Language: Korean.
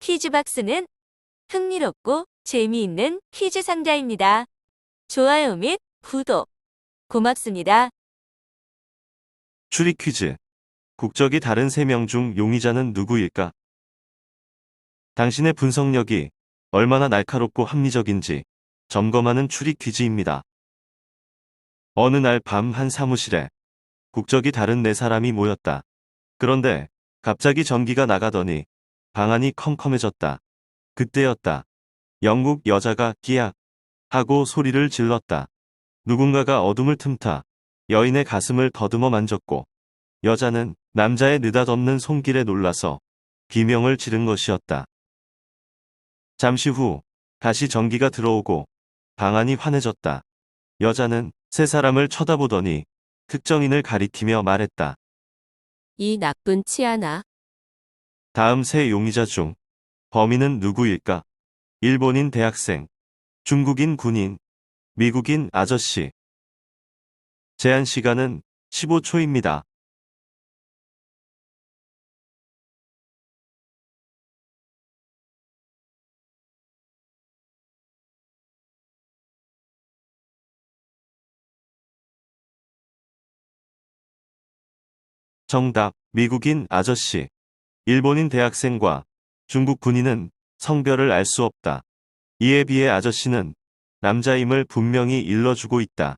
퀴즈박스는 흥미롭고 재미있는 퀴즈 상자입니다. 좋아요 및 구독 고맙습니다. 추리 퀴즈. 국적이 다른 3명 중 용의자는 누구일까? 당신의 분석력이 얼마나 날카롭고 합리적인지 점검하는 추리 퀴즈입니다. 어느 날 밤 한 사무실에 국적이 다른 네 사람이 모였다. 그런데 갑자기 전기가 나가더니 방안이 컴컴해졌다. 그때였다. 영국 여자가 끼악 하고 소리를 질렀다. 누군가가 어둠을 틈타 여인의 가슴을 더듬어 만졌고 여자는 남자의 느닷없는 손길에 놀라서 비명을 지른 것이었다. 잠시 후 다시 전기가 들어오고 방안이 환해졌다. 여자는 세 사람을 쳐다보더니 특정인을 가리키며 말했다. 이 나쁜 치아나. 다음 세 용의자 중 범인은 누구일까? 일본인 대학생, 중국인 군인, 미국인 아저씨. 제한 시간은 15초입니다. 정답, 미국인 아저씨. 일본인 대학생과 중국 군인은 성별을 알 수 없다. 이에 비해 아저씨는 남자임을 분명히 일러주고 있다.